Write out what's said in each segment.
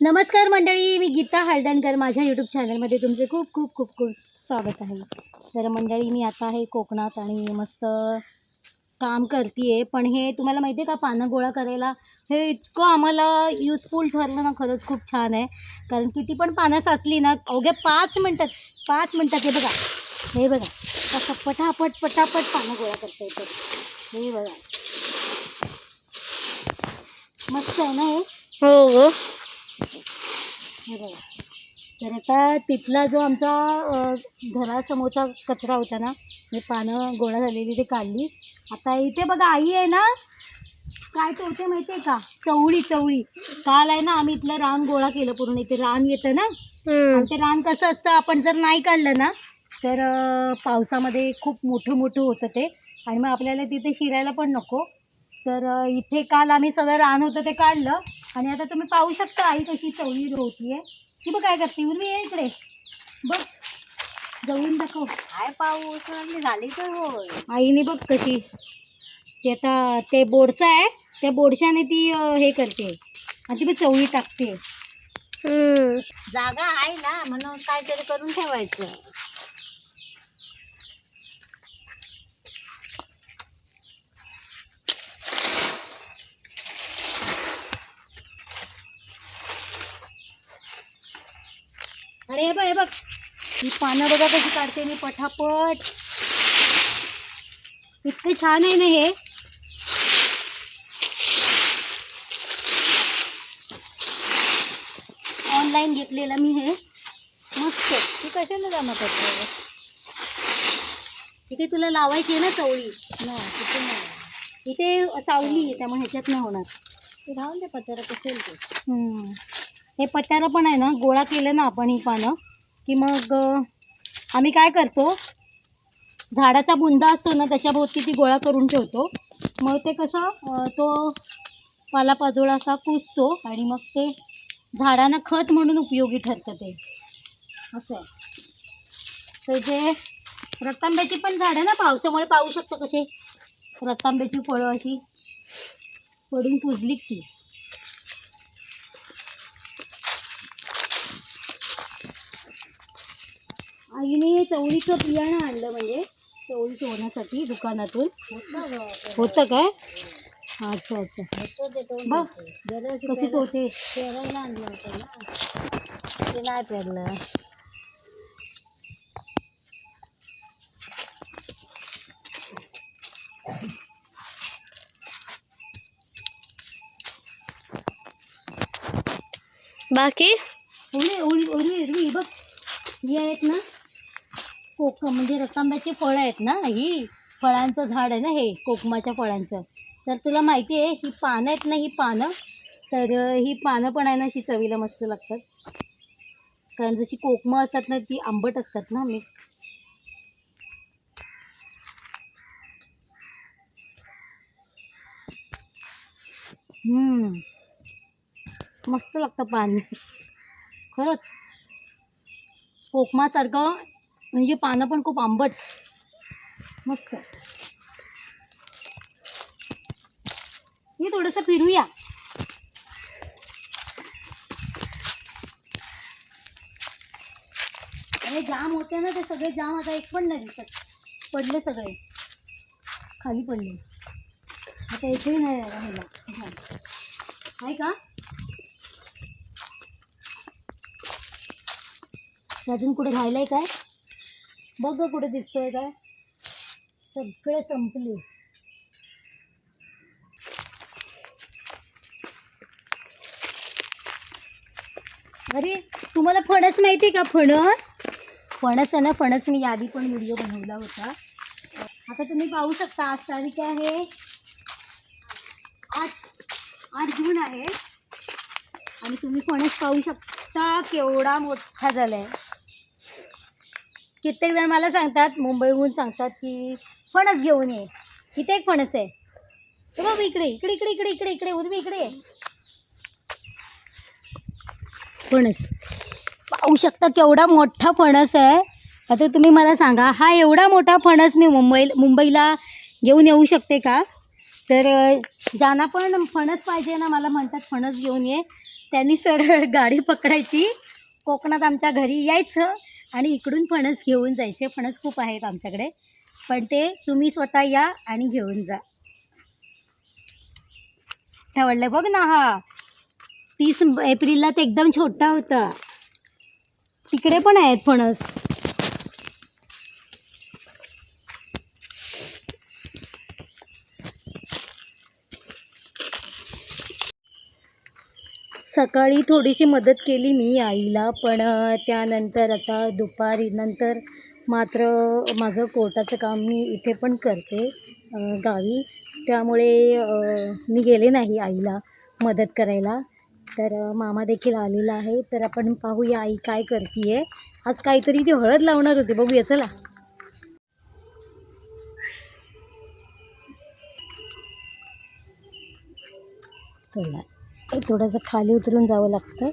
नमस्कार मंडळी मी गीता हळदणकर माझ्या यूट्यूब चॅनलमध्ये तुमचे खूप खूप खूप खूप स्वागत आहे. तर मंडळी मी आता आहे कोकणात आणि मस्त काम करते आहे पण हे तुम्हाला माहिती आहे का पानं गोळा करायला? हे इतकं आम्हाला युजफुल ठरलं ना खरंच खूप छान आहे. कारण किती पण पानं साचली ना अवघ्या पाच मिनटात पाच मिनटात हे बघा हे बघा कसं पटापट पटापट पानं गोळा करता येतात. हे बघा. मस्त आहे ना हे हो. हो. हे बघा. तर आता तिथला जो आमचा घरासमोरचा कचरा होता ना हे पानं गोळा झालेली ते काढली. आता इथे बघा आई आहे ना काय ठेवते माहिती आहे का? चवळी चवळी. काल आहे ना आम्ही इथलं रान गोळा केलं पूर्ण. इथे रान येतं ना. आणि ते रान कसं असतं आपण जर नाही काढलं ना तर पावसामध्ये खूप मोठं मोठं होतं ते. आणि मग आपल्याला तिथे शिरायला पण नको. तर इथे काल आम्ही सगळं रान होतं ते काढलं. आणि आता तुम्ही पाहू शकता आई कशी चवळी होतीये. ती बघ काय करते उर्मी ये इकडे. बघ जवळून दाखव. काय पाऊस झाली तर होय. आईने बघ कशी. ते आता ते बोडसं आहे त्या बोडशाने ती अ, हे करते. आणि ती बघ चवळी टाकते. जागा आहे ना म्हणून काहीतरी करून ठेवायचं. आणि हे बघ हे बघ. ही पानं बघा कशी काढते मी पटापट. इतके छान आहे ना हे. ऑनलाईन घेतलेलं मी हे. मस्त. तू कशाला जमा करते इथे तुला लावायची आहे ना चवळी. ना तिथे नाही इथे सावली आहे त्यामुळे ह्याच्यात नाही होणार. ते राहून दे पत्रा असेल ते हम्म. हे पत्त्याला पण आहे ना गोळा केलं ना आपण ही पानं की मग आम्ही काय करतो झाडाचा बुंदा असतो ना त्याच्याभोवती ती गोळा करून ठेवतो. मग ते कसं तो पालापाजोळा असा कुसतो आणि मग ते झाडांना खत म्हणून उपयोगी ठरतं ते. असं आहे. तर जे रतांब्याची पण झाडं ना पावसामुळे पाहू शकतो कसे? रतांब्याची फळं अशी पडून पुजली ती. आईने चवळीचं बियाणं आणलं म्हणजे चवळी ठेवण्यासाठी दुकानातून. होतं काय? अच्छा अच्छा. बघ कशी पोते? पेरायला आणलं होतं ना ते नाही पेरलं. बाकी? एवढी एवढी एवढी बघ. ही आहेत ना? कोक म्हणजे रतांब्याची फळं आहेत ना ही फळांचं झाड आहे ना हे कोकमाच्या फळांचं. तर तुला माहिती आहे ही पानं आहेत ना ही पानं. तर ही पानं पण आहे ना अशी चवीला मस्त लागतात. कारण जशी कोकमं असतात ना ती आंबट असतात ना मी हम्म. मस्त लागतं पाणी. खरंच. कोकमासारखं म्हणजे पानं पण खूप आंबट. मस्त. हे थोडंसं फिरूया. हे जाम होते ना ते सगळे जाम आता एक पण नाही दिसत. पडले सगळे. खाली पडले. आता एकही नाही राहिला. आहे का? अजून कुठे राहिलंय काय? बघ कुठे दिसतोय काय? सगळे संपले. अरे तुम्हाला फणस माहिती आहे का फणस? फणस आहे ना फणस मी यादी पण व्हिडिओ बनवला होता. आता तुम्ही पाहू शकता आज तारीख आहे आठ आठ जून आहे. आणि तुम्ही फणस पाहू शकता केवढा मोठा झालाय. आहे जण मला सांगतात मुंबईहून सांगतात की फणस घेऊन ये. इथे एक फणस आहे. हे बाबा इकडे इकडे इकडे इकडे इकडे इकडे उर्मी इकडे फणस. पाहू शकता केवढा मोठा फणस आहे. आता तुम्ही मला सांगा हा एवढा मोठा फणस मी मुंबई मुंबईला घेऊन येऊ शकते का? तर ज्यांना पण फणस पाहिजे ना मला म्हणतात फणस घेऊन ये. त्यांनी सरळ गाडी पकडायची. कोकणात आमच्या घरी यायचं. आणि इकडून फणस घेऊन जायचे. फणस खूप आहेत आमच्याकडे. पण ते तुम्ही स्वतः या आणि घेऊन जा. ठेवलं बघ ना हा. तीस एप्रिलला ते एकदम छोटा होता. तिकडे पण आहेत फणस. सकाळी थोडीशी मदत केली मी आईला पण त्यानंतर आता दुपारी नंतर मात्र माझं कोर्टाचं काम मी इथे पण करते गावी. त्यामुळे मी गेले नाही आईला मदत करायला. तर मामा देखील आलेला आहे. तर आपण पाहूया आई काय करते आज काहीतरी ती हळद लावणार होती. बघूया चला. चला. हे थोडंसं खाली उतरून जावं लागतं.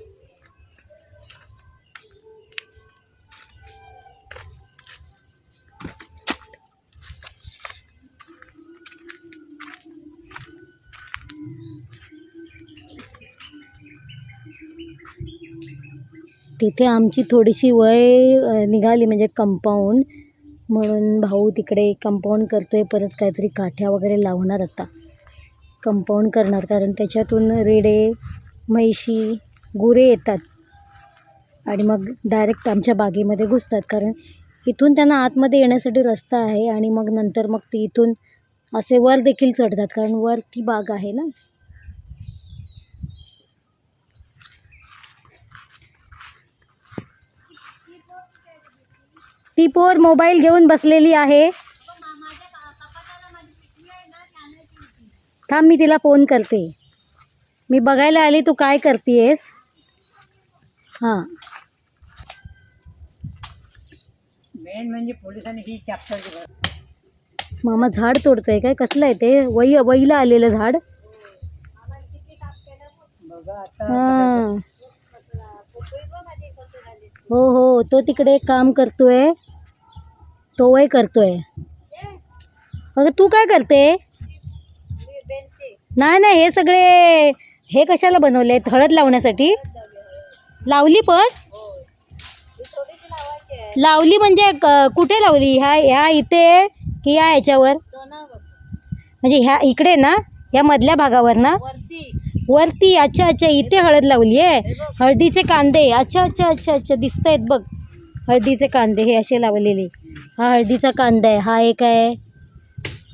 तिथे आमची थोडीशी वय निघाली म्हणजे कंपाऊंड म्हणून भाऊ तिकडे कंपाऊंड करतोय. परत काहीतरी काठ्या वगैरे लावणार आता. कंपाऊंड करणार. कारण त्याच्यातून रेडे म्हैशी गुरे येतात. आणि मग डायरेक्ट आमच्या बागेमध्ये घुसतात. कारण इथून त्यांना आतमध्ये येण्यासाठी रस्ता आहे आणि मग नंतर मग ते इथून असे वर देखील चढतात. कारण वर ती बाग आहे ना. ती पोर मोबाईल घेऊन बसलेली आहे. थांब मी तिला फोन करते. मी बघायला आली तू काय करतेस हां. मेन म्हणजे पोलिसांनी ही चॅप्टर मामा झाड तोडतोय काय? कसलं आहे ते? वई वईला आलेलं झाड? हां. हो हो तो तिकडे काम करतोय. तो वय करतोय. अगं तू काय करते? नाही नाही हे सगळे हे कशाला बनवले? हळद लावण्यासाठी? लावली पण? लावली म्हणजे क- कुठे लावली? ह्या ह्या इथे की या ह्याच्यावर म्हणजे ह्या इकडे ना या मधल्या भागावर ना? वरती अच्छा अच्छा इथे हळद लावली आहे. हळदीचे कांदे अच्छा अच्छा अच्छा अच्छा दिसत आहेत बघ. हळदीचे कांदे हे असे लावलेले. हा हळदीचा कांदा आहे हा एक आहे.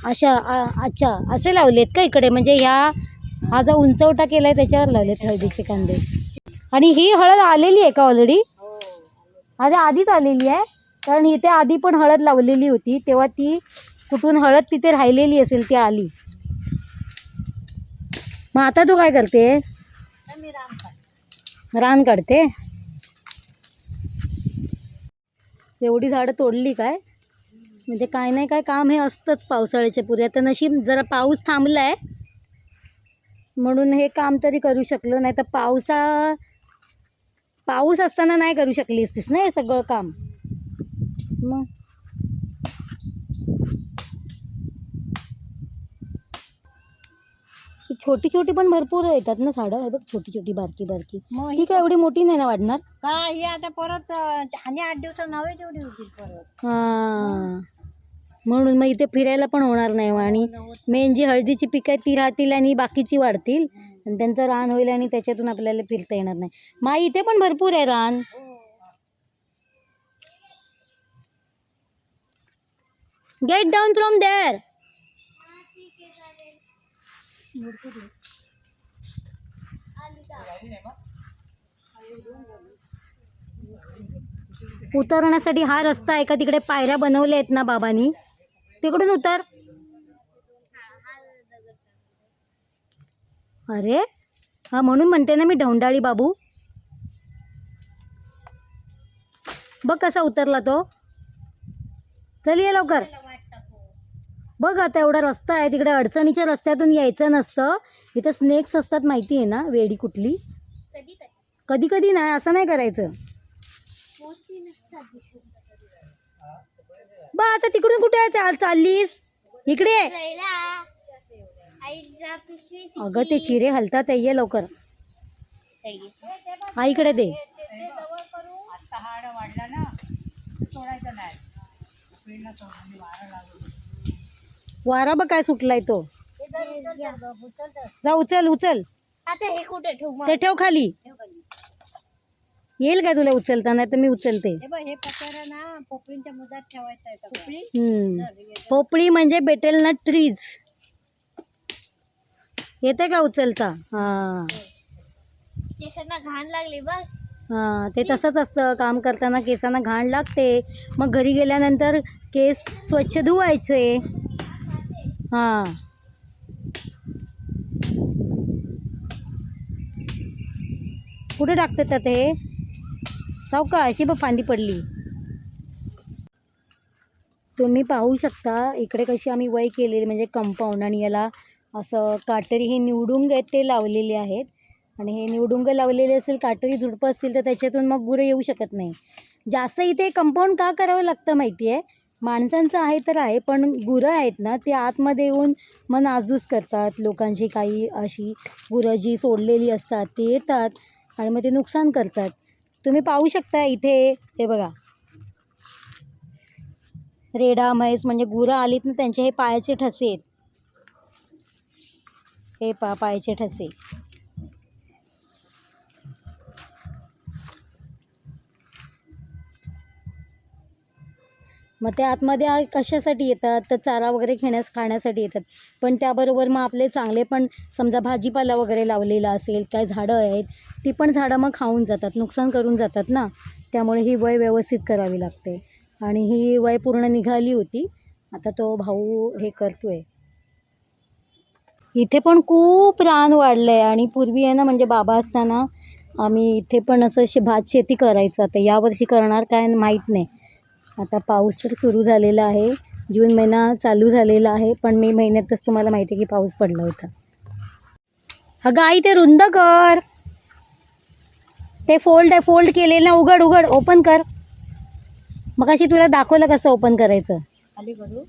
अशा आ- अच्छा असे लावलेत का इकडे? म्हणजे ह्या हा जो उंचवटा केला आहे त्याच्यावर लावलेत हळदीचे कांदे. आणि ही हळद आलेली आहे का ऑलरेडी आता अरे आधीच आलेली आहे. कारण इथे आधी पण हळद लावलेली होती. तेव्हा ती कुठून हळद तिथे राहिलेली असेल ती आली. मग आता तू काय करते? मी रान काढते. एवढी झाडं तोडली काय? म्हणजे काय नाही काय काम हे असतंच पावसाळ्याच्या पुढे आता नशीब जरा पाऊस थांबला आहे म्हणून हे काम तरी करू शकलो नाही. तर पावसा पाऊस असताना नाही करू शकली असतीस ना हे सगळं काम? मग? ही छोटी छोटी पण भरपूर येतात ना झाडं. हे बघ छोटी छोटी बारकी बारकी. मग ती काय एवढी मोठी नाही ना वाढणार? ही आता परत आणि आठ दिवसात नवे तेवढी होतील परत. हां. म्हणून मग इथे फिरायला पण होणार नाही मग आणि मेन जी हळदीची पिकं आहेत ती राहतील आणि बाकीची वाढतील. आणि त्यांचं रान होईल आणि त्याच्यातून आपल्याला फिरता येणार नाही. मा इथे पण भरपूर आहे रान. गेट डाऊन फ्रॉम देअर उतरण्यासाठी हा रस्ता आहे का? तिकडे पायऱ्या बनवल्या आहेत ना बाबांनी. तिकडून उतर. अरे हा म्हणून म्हणते ना मी ढोंडाळी बाबू. बघ कसा उतरला तो. चल ये लवकर. बघ आता एवढा रस्ता आहे तिकडे अडचणीच्या रस्त्यातून यायचं नसतं. इथं स्नेक्स असतात माहिती आहे ना वेडी कुठली. कधी कधी नाही असं नाही करायचं. बा आता तिकडून कुठे आहे? चाल चाललीस? इकडे. अगं ते चिरे हलतात आहे, ये लवकर. हा इकडे दे. वारा लागू वारा बघ काय सुटलाय तो. जा उचल उचल आता हे कुठे ठेवू ते ठेव खाली. येईल काय तुला उचलताना तर मी उचलते. हे बघ हे ना पोपळींच्या मुदात ठेवायचं आहे पोपळी? हम्म. पोपळी म्हणजे बेटेल नट ट्रीज येते का उचलता? हा. केसांना घाण लागली बस. हा ते तसंच असतं. काम करताना केसांना घाण लागते. मग घरी गेल्यानंतर केस स्वच्छ धुवायचे. हा. कुठे टाकतात आता हे सावका अशी बघ फांदी पडली. तुम्ही पाहू शकता इकडे कशी आम्ही वय केलेली म्हणजे कंपाऊंड आणि याला असं काटेरी हे निवडुंग आहेत ते लावलेले आहेत. आणि हे निवडुंग लावलेले असेल काटेरी झुडपं असतील तर त्याच्यातून मग गुरं येऊ शकत नाही. जास्त इथे कंपाऊंड का करावं लागतं माहिती आहे माणसांचं आहे तर आहे पण गुरं आहेत ना ते आतमध्ये येऊन मग नासधूस करतात. लोकांची काही अशी गुरं जी सोडलेली असतात ते येतात आणि मग ते नुकसान करतात. तुम्ही पाहू शकता इथे हे बघा. रेडा म्हैस म्हणजे गुरं आलीत ना त्यांचे हे पायाचे ठसे आहेत. हे पा पायाचे ठसे. मग ते आतमध्ये आ- कशासाठी येतात? तर चारा वगैरे घेण्यास खाण्यासाठी येतात. पण त्याबरोबर मग आपले चांगले पण समजा भाजीपाला वगैरे लावलेला असेल काय झाडं आहेत ती पण झाडं मग खाऊन जातात नुकसान करून जातात ना? त्यामुळे ही वय व्यवस्थित करावी लागते. आणि ही वय पूर्ण निघाली होती. आता तो भाऊ हे करतोय. इथे पण खूप रान वाढलं आहे आणि पूर्वी आहे ना म्हणजे बाबा असताना आम्ही इथे पण असं शे भात शेती करायचं. आता यावर्षी करणार काय माहीत नाही. आता पाऊस तर सुरू झालेला आहे. जून महिना चालू झालेला आहे पण मे महिन्यातच तुम्हाला माहिती आहे की पाऊस पडला होता. अगं आई ते रुंद कर. ते फोल्ड आहे फोल्ड केलेलं ना उघड उघड ओपन कर. मग अशी तुला दाखवलं कसं ओपन करायचं. करू?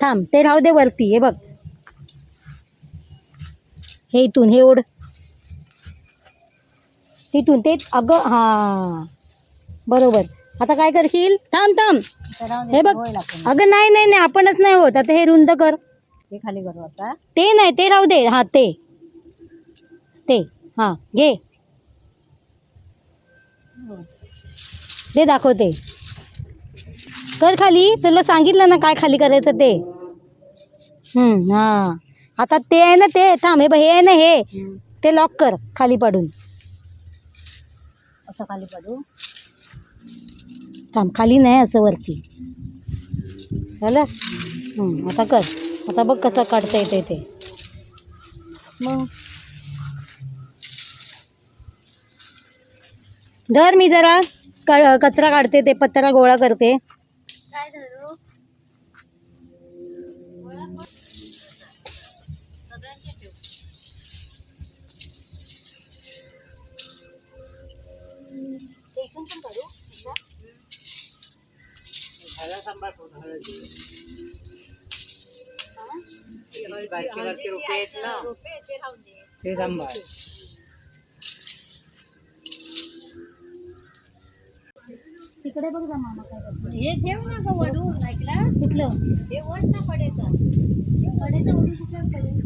थांब ते राहू दे वरती हे बघ. हे इथून हे ओढ. तिथून ते अगं हां. बरोबर. आता काय करशील? थांब थांब. हे बघ. अगं नाही नाही नाही आपणच नाही होत. आता हे रुंद कर. हे खाली करू आता. ते नाही ते राहू दे. हां ते. ते. हां घे. ते. दाखवते कर खाली. तुला सांगितलं ना काय खाली करायचं ते. हम्म, हां. आता ते आहे ना ते. थांब हे हे आहे ना हे. ते लॉक कर खाली पाडून. असं खाली पडू. थांब खाली नाही असं वरती. झालं? हं, आता कर. आता बघ कसं काढता येते ते. मग? धर मी जरा. कचरा काढते ते पत्रा गोळा करते. काय धरू तिकडे बघ जा मामा काय करतो. हे ठेव ना गं वडून ऐकला? कुठलं? हे वड ना पडेचा. कडेचं उडी कुठलं? पडेल?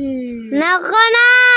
हे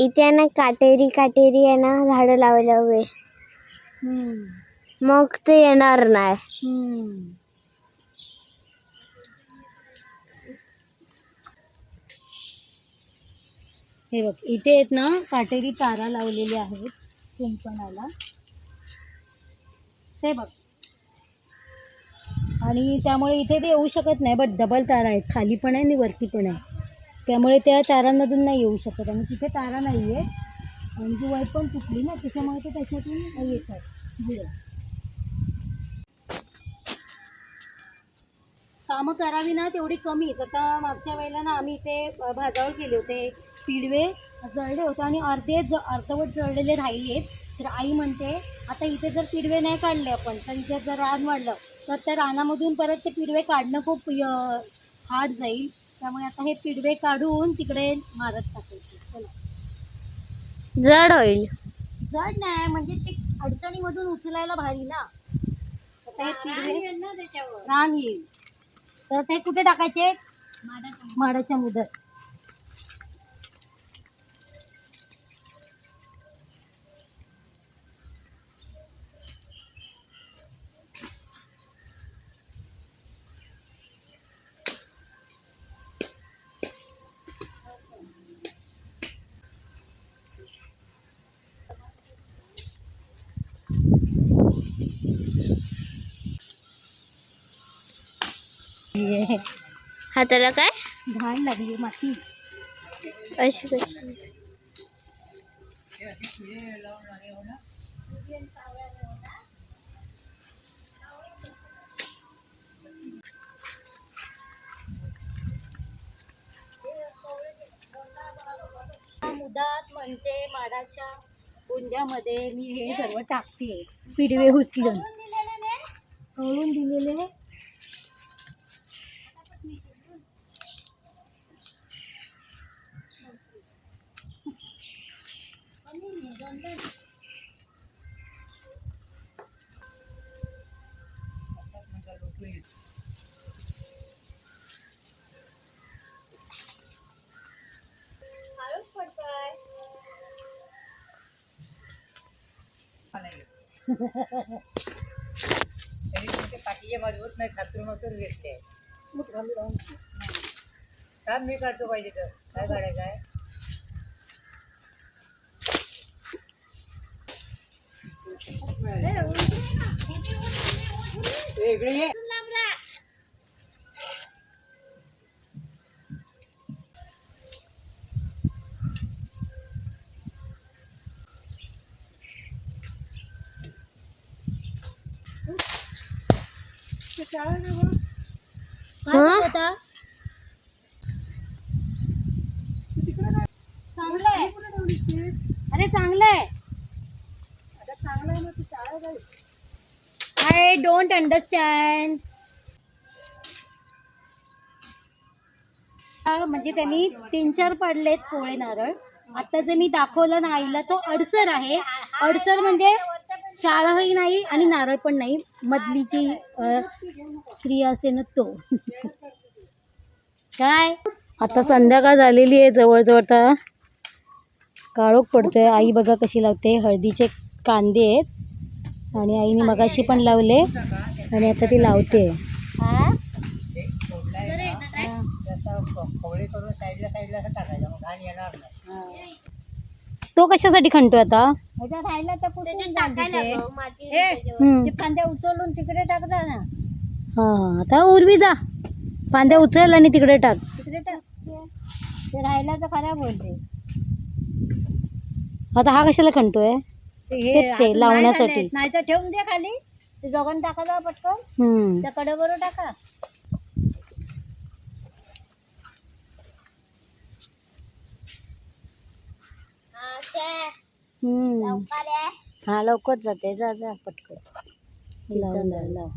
इथे ना काटेरी काटेरी आहे ना झाडं लावायला हवे. मग ते येणार नाही. हे बघ इथे आहेत ना काटेरी तारा लावलेल्या आहेत कुंपणाला. हे बघ. आणि त्यामुळे इथे ते येऊ शकत नाही बट डबल तारा आहेत खाली पण आहे आणि वरती पण आहे. त्यामुळे त्या तारांमधून नाही येऊ शकत आणि तिथे तारा नाही आहे आणि ती वाईट पण तुटली ना त्याच्यामुळे ते त्याच्यातून येतात पुढे. कामं करावी ना तेवढी कमीच आता मागच्या वेळेला ना आम्ही इथे भाजावळ भाजावर केले होते. पिडवे जळले होते आणि अर्धे ज अर्धवट जळलेले राहिले तर आई म्हणते आता इथे जर पिडवे नाही काढले आपण तर इथे जर रान वाढलं तर त्या रानामधून परत ते पिडवे काढणं खूप हार्ड जाईल. त्यामुळे आता हे पिडवे काढून तिकडे मारत टाकायचे. चला. जड होईल. जड नाही म्हणजे ते अडचणीमधून उचलायला भारी ना. आता हे पिडवे ना त्याच्यावर? रान येईल. तर ते कुठे टाकायचे? माडाच्या मुदत. हाताला काय? घाण लागली माती. अशी कशी? मुदात म्हणजे माडाच्या बुंद्यामध्ये मी हे सर्व टाकते. पिडवे हुसलून कळून दिलेले तरी तुमचे मजबूत नाही खातून मजबूत घेतले काम मी काढतो पाहिजे तर. काय काढायचं आहे ए, इकडे ये काय हं? होता चांगलं आहे. अरे चांगलं आहे आय डोंट अंडरस्टँड म्हणजे त्यांनी तीन चार पडलेत पोळे नारळ. आता जे मी दाखवलं ना आईला तो अडसर आहे. अडसर म्हणजे शाळाही नाही आणि नारळ पण नाही. मधली जी क्रिया असे ना तो. काय? आता संध्याकाळ झालेली आहे जवळजवळ तर. काळोख पडतोय. आई बघा कशी लावते. हळदीचे कांदे आहेत. आणि आईने मगाशी पण लावले आणि आता ती लावते. तो कशासाठी खणतोय आता? फांद्या उचलून तिकडे टाकता ना. हा आता उर्वी जा. फांद्या उचल आणि तिकडे टाक. तिकडे टाक. ते राहिला तर खराब बोलते आता हा कशाला खणतोय? ते- ते लावण्यासाठी. नाही तर ठेवून दे खाली. ते दोघांना टाका जाऊ पटकन. हम्म. त्या कडेबरोबर टाका. हा. हम्म. हा लवकर जाते. जा जा पटकन. लाव लाव लाव.